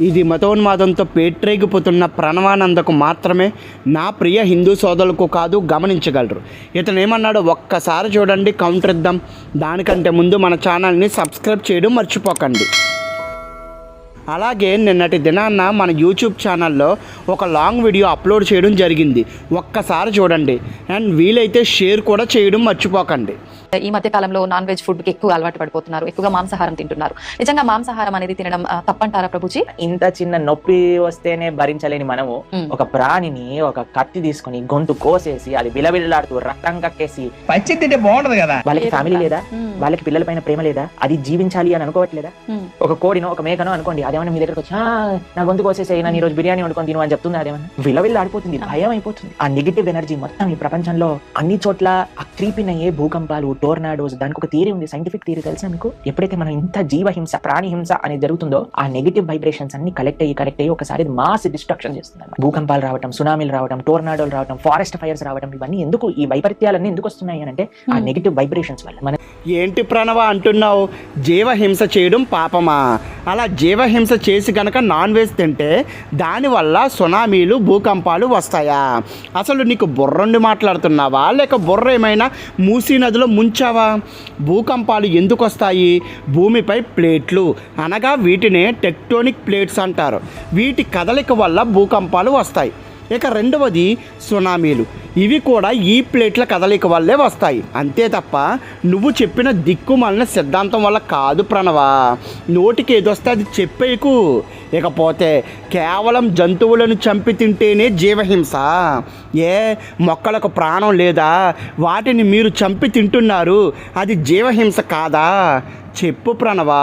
ఇది మతోన్మాదంతో పేట్రేగిపోతున్న ప్రణవానందకు మాత్రమే నా ప్రియ హిందూ సోదరులకు కాదు గమనించగలరు. ఇతను ఏమన్నాడో ఒక్కసారి చూడండి కౌంటర్ ఇద్దాం. దానికంటే ముందు మన ఛానల్ని సబ్స్క్రైబ్ చేయడం మర్చిపోకండి. అలాగే నిన్నటి దినాన్న మన యూట్యూబ్ ఛానల్లో ఒక లాంగ్ వీడియో అప్లోడ్ చేయడం జరిగింది. ఒక్కసారి చూడండి. అండ్ వీలైతే షేర్ కూడా చేయడం మర్చిపోకండి. ఈ మధ్య కాలంలో నాన్ వెజ్ ఫుడ్కి ఎక్కువ అలవాటు పడిపోతున్నారు ఎక్కువగా మాంసాహారం తింటున్నారు. నిజంగా మాంసాహారం అనేది తినడం తప్పంటారా ప్రభుజీ? ఇంత చిన్న నొప్పి వస్తేనే భరించలేని మనము. ఒక ప్రాణిని ఒక కత్తి తీసుకొని గొంతు కోసేసి అది బిలబిల్లాడుతూ రక్తం కక్కేసి పచ్చి తింటే బాగుంటది కదా. వాళ్ళకి ఫ్యామిలీ లేదా. వాళ్ళకి పిల్లల పైన ప్రేమ లేదా? అది జీవించాలి అని అనుకోవట్లేదా. ఒక కోడినో ఒక మేకనో అనుకోండి అదేమన్నా మీ దగ్గరకు వచ్చి "ఆ, నా గొంతు కోసేసి నేను ఈ రోజు బిర్యానీ వండుకొని తిను అని చెప్తుంది? అదేమన్నా? విలవిల్లా ఆడిపోతుంది భయం అయిపోతుంది ఆ నెగిటివ్ ఎనర్జీ మొత్తం ఈ ప్రపంచంలో అన్ని చోట్ల ఆ క్రీపిన్ అయ్యే భూకంపాలు టోర్నాడోస్ దానికి ఒక థియరీ ఉంది సైంటిఫిక్ థియరీ తెలుసా మీకు? ఎప్పుడైతే మనం ఇంత జీవహింస ప్రాణి హింస అనేది జరుగుతుందో ఆ నెగిటివ్ వైబ్రేషన్స్ అన్ని కలెక్ట్ అయ్యి కలెక్ట్ అయ్యి ఒకసారి మాస్ డిస్ట్రక్షన్ చేస్తుంది. భూకంపాలు రావడం సునామీలు రావడం టోర్నాడోలు రావడం ఫారెస్ట్ ఫైర్స్ రావడం ఇవన్నీ ఎందుకు ఈ వైపరీత్యాలన్నీ ఎందుకు వస్తున్నాయి అంటే ఆ నెగిటివ్ వైబ్రేషన్స్ వల్ల. మన ఏంటి ప్రణవ అంటున్నావు? జీవహింస చేయడం పాపమా? అలా జీవహింస చేసి గనక నాన్ వెజ్ తింటే దానివల్ల సునామీలు భూకంపాలు వస్తాయా? అసలు నీకు బుర్రండి మాట్లాడుతున్నావా? లేక బుర్ర ఏమైనా మూసీ నదిలో ముంచావా? భూకంపాలు ఎందుకు వస్తాయి భూమిపై ప్లేట్లు అనగా వీటినే టెక్టోనిక్ ప్లేట్స్ అంటారు. వీటి కదలిక వల్ల భూకంపాలు వస్తాయి. ఇక రెండవది సునామీలు. ఇవి కూడా ఈ ప్లేట్ల కదలిక వల్లే వస్తాయి. అంతే తప్ప నువ్వు చెప్పిన దిక్కుమాలిన సిద్ధాంతం వల్ల కాదు ప్రణవా. నోటికి ఏదొస్తే అది చెప్పేకు ఇకపోతే కేవలం జంతువులను చంపి తింటేనే జీవహింస. ఏ మొక్కలకు ప్రాణం లేదా? వాటిని మీరు చంపి తింటున్నారు. అది జీవహింస కాదా? చెప్పు ప్రణవా.